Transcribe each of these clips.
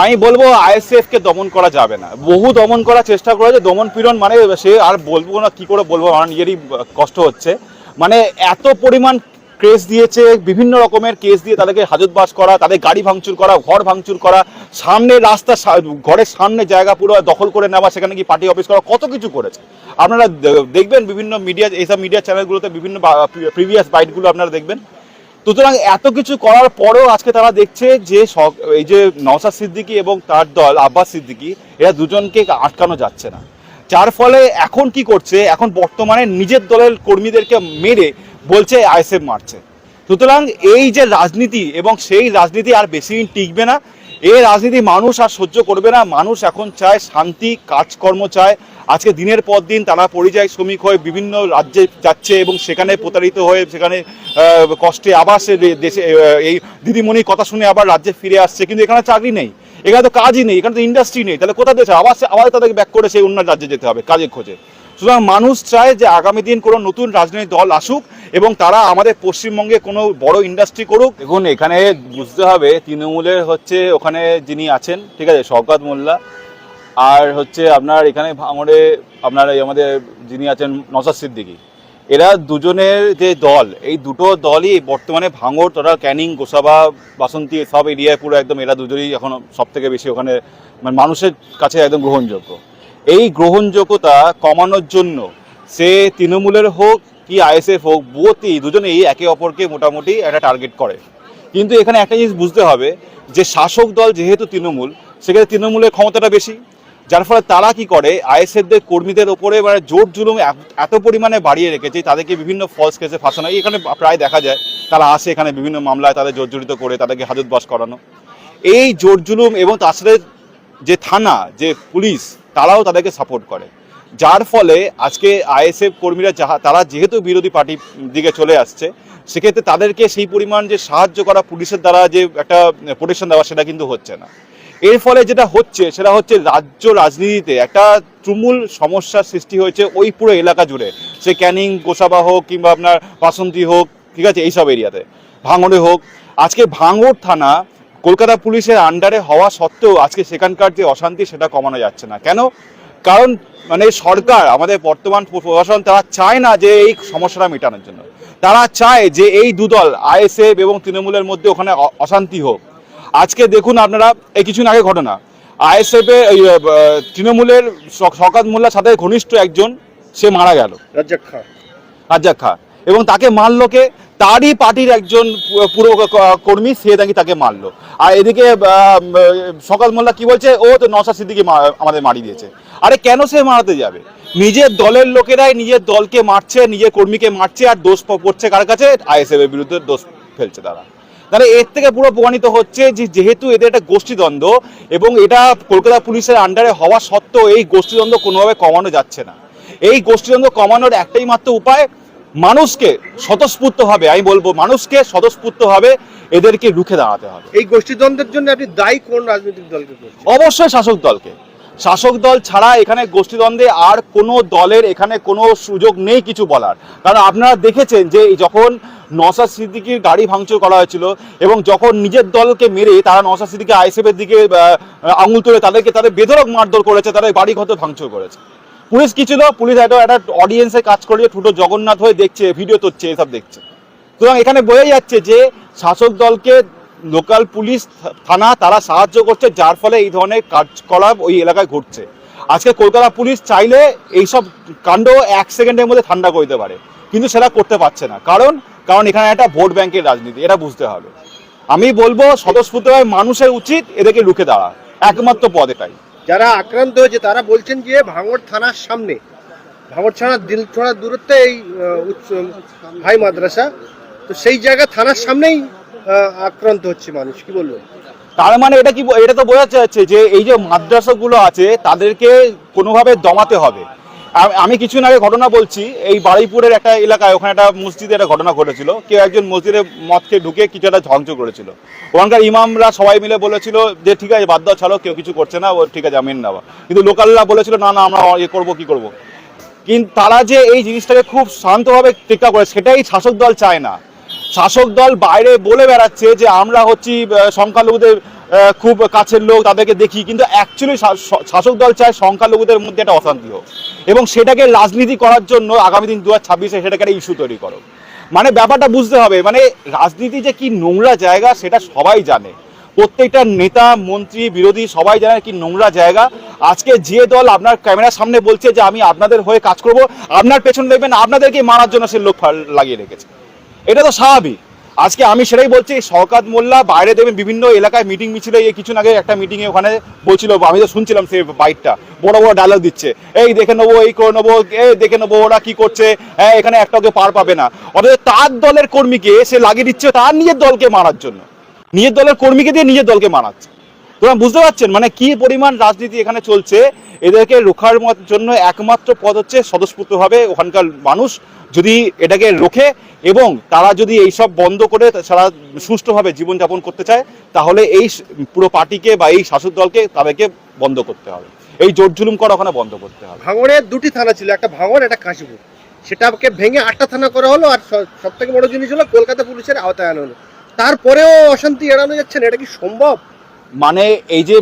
আমি বলব আইএসএফ কে দমন করা যাবে না। বহু দমন করার চেষ্টা করেছে। দমন পীড়ন মানে সে আর বলব না, কি করে বলব, আমার নিজেরই কষ্ট হচ্ছে। মানে এত পরিমাণ কেস দিয়েছে, বিভিন্ন রকমের কেস দিয়ে তাদেরকে হাজতবাস করা, তাদের গাড়ি ভাঙচুর করা, ঘর ভাঙচুর করা, সামনে রাস্তা ঘরের সামনে জায়গা পুরো দখল করে নেওয়া, সেখানে কি পার্টি অফিস করা, কত কিছু করেছে। আপনারা দেখবেন বিভিন্ন মিডিয়া এইসব মিডিয়া চ্যানেলগুলোতে বিভিন্ন প্রিভিয়াস বাইটগুলো আপনারা দেখবেন। সুতরাং এত কিছু করার পরেও আজকে তারা দেখছে যে এই যে নওসাদ সিদ্দিকি এবং তার দল, আব্বাস সিদ্দিকী, এরা দুজনকে আটকানো যাচ্ছে না। যার ফলে এখন কি করছে? এখন বর্তমানে নিজের দলের কর্মীদেরকে মেরে বলছে আইএসএফ মারছে। সুতরাং এই যে রাজনীতি এবং সেই রাজনীতি আর বেশি দিন টিকবে না। এই রাজনীতি মানুষ আর সহ্য করবে না। মানুষ এখন চায় শান্তি, কাজকর্ম চায়। আজকে দিনের পর দিন তারা পরিযায়ী শ্রমিক হয়ে বিভিন্ন রাজ্যে যাচ্ছে এবং সেখানে প্রতারিত হয়ে সেখানে কষ্টে আবার সে দেশে এই দিদিমণির কথা শুনে আবার রাজ্যে ফিরে আসছে। কিন্তু এখানে চাকরি নেই। এখানে তো কাজই নেই। এখানে তো ইন্ডাস্ট্রি নেই। তাহলে কোথা দেশে? আবার আবার তাদেরকে ব্যাক করে সেই অন্য রাজ্যে যেতে হবে কাজের খোঁজে। সুতরাং মানুষ চায় যে আগামী দিন কোনো নতুন রাজনৈতিক দল আসুক এবং তারা আমাদের পশ্চিমবঙ্গে কোনো বড় ইন্ডাস্ট্রি করুক। দেখুন, এখানে বুঝতে হবে তৃণমূলের হচ্ছে ওখানে যিনি আছেন, ঠিক আছে, শওকত মোল্লা। আর হচ্ছে আপনার এখানে ভাঙড়ে আপনার এই আমাদের যিনি আছেন নসাদ সিদ্দিকি, এরা দুজনের যে দল, এই দুটো দলই বর্তমানে ভাঙড় তোরা ক্যানিং, গোসাবা, বাসন্তী, সব এরিয়ায় পুরো একদম এরা দুজনেই এখন সব থেকে বেশি ওখানে মানে মানুষের কাছে একদম গ্রহণযোগ্য। এই গ্রহণযোগ্যতা কমানোর জন্য সে তৃণমূলের হোক কি আইএসএফ হোক বোথই দুজনেই একে অপরকে মোটামুটি একটা টার্গেট করে। কিন্তু এখানে একটা জিনিস বুঝতে হবে যে শাসক দল যেহেতু তৃণমূল, সেক্ষেত্রে তৃণমূলের ক্ষমতাটা বেশি। যার ফলে তারা কি করে, আইএসএফদের কর্মীদের ওপরে মানে জোর জুলুম এত- এত পরিমাণে বাড়িয়ে রেখেছে, তাদেরকে বিভিন্ন ফলস কেসে ফাঁসানো। এখানে প্রায় দেখা যায়, তারা আসে এখানে বিভিন্ন মামলায় তাদের জর্জরিত করে, তাদেরকে হাজতবাস করানো। এই জোর জুলুম এবং তার সাথে যে থানা, যে পুলিশ, তারাও তাদেরকে সাপোর্ট করে। যার ফলে আজকে আইএসএফ কর্মীরা যাহা, তারা যেহেতু বিরোধী পার্টির দিকে চলে আসছে, সেক্ষেত্রে তাদেরকে সেই পরিমাণ যে সাহায্য করা পুলিশের দ্বারা যে একটা প্রোটেকশন দেওয়া, সেটা কিন্তু হচ্ছে না। এর ফলে যেটা হচ্ছে, সেটা হচ্ছে রাজ্য রাজনীতিতে একটা তুমুল সমস্যার সৃষ্টি হয়েছে ওই পুরো এলাকা জুড়ে। সে ক্যানিং, গোসাবা হোক কিংবা আপনার বাসন্তী হোক, ঠিক আছে, এইসব এরিয়াতে। ভাঙড়ে হোক। আজকে ভাঙড় থানা কলকাতা পুলিশের আন্ডারে হওয়া সত্ত্বেও আজকে সেখানকার যে অশান্তি, সেটা কমানো যাচ্ছে না। কেন? কারণ মানে সরকার, আমাদের বর্তমান প্রশাসন, তারা চায় না যে এই সমস্যাটা মেটানোর জন্য। তারা চায় যে এই দুদল, আইএসএফ এবং তৃণমূলের মধ্যে ওখানে অশান্তি হোক। আজকে দেখুন আপনারা এই কিছুদিন আগে ঘটনা। আইএসএফ তৃণমূলের শকাত মোল্লার সাথে ঘনিষ্ঠ একজন সে মারা গেল। রাজ্জাক খান এবং তাকে মারলো কে? তারই পার্টির একজন পুরো কর্মী সে নাকি তাকে মারলো। আর এদিকে সকাল মোল্লা কি বলছে? ও তো নশা সিদ্দিকি আমাদের মারি দিয়েছে। আরে কেন সে মারাতে যাবে? নিজের দলের লোকেরাই নিজের দলকে মারছে নিজের কর্মীকে মারছে আর দোষ পড়ছে কার কাছে? আইএসএফ এর বিরুদ্ধে দোষ ফেলছে তারা। তাহলে এর থেকে পুরো প্রমাণিত হচ্ছে যে যেহেতু এদের একটা গোষ্ঠীদ্বন্দ্ব এবং এটা কলকাতা পুলিশের আন্ডারে হওয়া সত্ত্বেও এই গোষ্ঠীদ্বন্দ্ব কোনোভাবে কমানো যাচ্ছে না। এই গোষ্ঠীদ্বন্দ্ব কমানোর একটাই মাত্র উপায় মানুষকে স্বতঃস্ফূর্তভাবে আমি বলব মানুষকে স্বতঃস্ফূর্তভাবে এদেরকে রুখে দাঁড়াতে হবে। এই গোষ্ঠীদ্বন্দ্বের জন্য আপনি দায়ী কোন রাজনৈতিক দলকে অবশ্যই শাসক দলকে। শাসক দল ছাড়া এখানে গোষ্ঠীদ্বন্দ্বে আর কোনো দলের এখানে কোনো সুযোগ নেই কিছু বলার। কারণ আপনারা দেখেছেন যে যখন নসাদ সিদ্দিকির গাড়ি ভাঙচুর করা হয়েছিল এবং যখন নিজের দলকে মেরে তারা নসাদ সিদ্দিকি আইসিএফের দিকে আঙুল তুলে তাদেরকে তাদের বেধরক মারধর করেছে, তাদের বাড়ি ঘর ভাঙচুর করেছে। পুলিশ কি ছিল? পুলিশ একটা একটা অডিয়েন্সে কাজ করে ঠুটো জগন্নাথ হয়ে দেখছে ভিডিও করছে এসব দেখছে। সুতরাং এখানে বোঝা যাচ্ছে যে শাসক দলকে লোকাল পুলিশ থানা তারা সাহায্য করছে, যার ফলে এই ধরনের কার্যকলাপ ওই এলাকায় ঘটছে। আজকে কলকাতা পুলিশ চাইলে এইসব কাণ্ড এক সেকেন্ডের মধ্যে ঠান্ডা করে দিতে পারে, কিন্তু সেটা করতে পারছে না। কারণ কারণ এখানে একটা ভোট ব্যাংকের রাজনীতি, এটা বুঝতে হবে। আমি বলব, স্বতঃস্ফূর্তভাবে মানুষের উচিত এদেরকে রুখে দেওয়া, একমাত্র পদ এটাই। যারা আক্রান্ত হয়েছে, তারা বলছেন যে ভাঙড় থানার সামনে, ভাঙড় থানার দিল ছড়ার দূরত্বে এই হাই মাদ্রাসা, তো সেই জায়গা থানার সামনেই আক্রান্ত হচ্ছে মানুষ, কি বলবেন? তার মানে এটা কি, এটা তো বোঝা যাচ্ছে যে এই যে মাদ্রাসাগুলো আছে, তাদেরকে কোনোভাবে দমাতে হবে। আমি কিছুদিন আগে ঘটনা বলছি, এই বারুইপুরের একটা এলাকায়, ওখানে একটা মসজিদে একটা ঘটনা ঘটেছিল। কেউ একজন মসজিদে মদকে ঢুকে কিছু একটা ধ্বংস করেছিল। ওখানকার ইমামরা সবাই মিলে বলেছিল যে, ঠিক আছে, বাদ দাও, ছাড়ো, কেউ কিছু করছে না, ও ঠিক আছে, আমিন নেওয়া কিন্তু লোকালরা বলেছিল, না না, আমরা ইয়ে করব, কি করব? কিন্তু তারা যে এই জিনিসটাকে খুব শান্তভাবে টেক্কা করে, সেটাই শাসক দল চায় না। শাসক দল বাইরে বলে বেড়াচ্ছে যে আমরা হচ্ছি সংখ্যালঘুদের খুব কাছের লোক, তাদেরকে দেখি। কিন্তু অ্যাকচুয়ালি শাসক দল চায় সংখ্যালঘুদের মধ্যে একটা অশান্তি হোক। এবং সেটাকে রাজনীতি করার জন্য আগামী দিন দু হাজার ছাব্বিশে সেটাকে একটা ইস্যু তৈরি করো। মানে ব্যাপারটা বুঝতে হবে মানে রাজনীতি যে কি নোংরা জায়গা সেটা সবাই জানে। প্রত্যেকটা নেতা, মন্ত্রী, বিরোধী সবাই জানে কি নোংরা জায়গা। আজকে যে দল আপনার ক্যামেরার সামনে বলছে যে আমি আপনাদের হয়ে কাজ করব, আপনার পেছন দেখবেন, আপনাদেরকে মারার জন্য সে লোক লাগিয়ে রেখেছে। এটা তো স্বাভাবিক। আজকে আমি সেটাই বলছি, শওকাত মোল্লা বাইরে দেবেন, বিভিন্ন এলাকায় মিটিং মিছিলে এই কিছুদিন আগে একটা মিটিংয়ে ওখানে বলছিল, আমি তো শুনছিলাম সে বাইকটা বড় বড় ডায়লগ দিচ্ছে। এই দেখে নেব, এই করে নেব, এই দেখে নেব, ওরা কি করছে হ্যাঁ এখানে একটা ওকে পার পাবে না। অথচ তার দলের কর্মীকে সে লাগিয়ে দিচ্ছে তার নিজের দলকে মারার জন্য। নিজের দলের কর্মীকে দিয়ে নিজের দলকে মারাচ্ছে। তোমরা বুঝতে পারছেন? মানে কি পরিমাণ রাজনীতি এখানে চলছে? এদেরকে রোখার জন্য একমাত্র পদ হচ্ছে স্বতঃস্ফূর্তভাবে ওখানকার মানুষ। যদি এটাকে রোখে এবং তারা যদি এই সব বন্ধ করে সারা সুষ্ঠুভাবে জীবনযাপন করতে চায়, তাহলে এই পুরো পার্টিকে বা এই শাসক দলকে তাদেরকে বন্ধ করতে হবে। এই জোর জুলুম করা ওখানে বন্ধ করতে হবে। ভাঙড়ের দুটি থানা ছিল, একটা ভাঙড় একটা কাশীপুর। সেটাকে ভেঙে আটটা থানা করা হলো আর সব থেকে বড় জিনিস হলো, কলকাতা পুলিশের আওতায় আনা হলো। তারপরেও অশান্তি এড়ানো যাচ্ছে না, এটা কি সম্ভব? মানে এই যে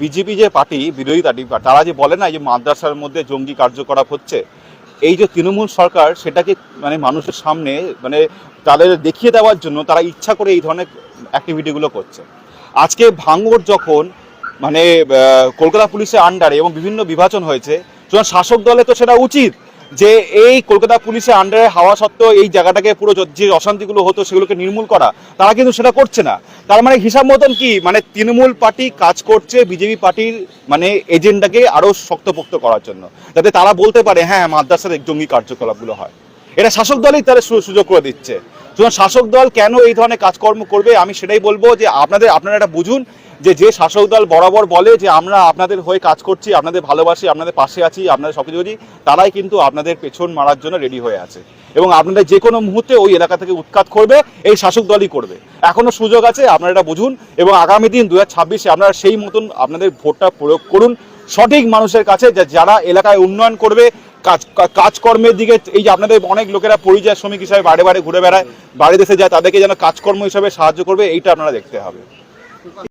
বিজেপি যে পার্টি, বিরোধী পার্টি, তারা যে বলে না যে মাদ্রাসার মধ্যে জঙ্গি কার্যকলাপ হচ্ছে, এই যে তৃণমূল সরকার সেটাকে মানে মানুষের সামনে মানে তাদের দেখিয়ে দেওয়ার জন্য তারা ইচ্ছা করে এই ধরনের অ্যাক্টিভিটিগুলো করছে। আজকে ভাঙর যখন মানে কলকাতা পুলিশের আন্ডারে এবং বিভিন্ন বিভাজন হয়েছে শাসক দলে তো সেটা উচিত যে এই কলকাতা পুলিশের আন্ডারে হাওয়া সত্ত্বেও এই জায়গাটাকে পুরো যে অশান্তিগুলো হতো সেগুলোকে নির্মূল করা, তারা কিন্তু সেটা করছে না। তার মানে হিসাব মতন কি? মানে তৃণমূল পার্টি কাজ করছে বিজেপি পার্টির মানে এজেন্ডাকে আরও শক্তপোক্ত করার জন্য, যাতে তারা বলতে পারে হ্যাঁ মাদ্রাসার জঙ্গি কার্যকলাপগুলো হয়। এটা শাসক দলই তারা সুযোগ করে দিচ্ছে। সুতরাং শাসক দল কেন এই ধরনের কাজকর্ম করবে? আমি সেটাই বলব যে আপনাদের, আপনারা এটা বুঝুন। যে যে শাসক দল বরাবর বলে যে আমরা আপনাদের হয়ে কাজ করছি আপনাদের ভালোবাসি আপনাদের পাশে আছি আপনাদের সব কিছু করি, তারাই কিন্তু আপনাদের পেছন মারার জন্য রেডি হয়ে আছে। এবং আপনাদের যে কোনো মুহূর্তে ওই এলাকা থেকে উৎখাত করবে এই শাসক দলই করবে। এখনও সুযোগ আছে আপনারা এটা বুঝুন এবং আগামী দিন দু হাজার আপনারা সেই মতন আপনাদের ভোটটা প্রয়োগ করুন সঠিক মানুষের কাছে যারা এলাকায় উন্নয়ন করবে কাজ কাজকর্মের দিকে এই যে আপনাদের অনেক লোকেরা পরিযায় শ্রমিক হিসাবে বাড়ি বাড়ি ঘুরে বেড়ায় বাইরে দেশে যায় তাদেরকে যেন কাজকর্ম হিসাবে সাহায্য করবে এইটা আপনারা দেখতে হবে।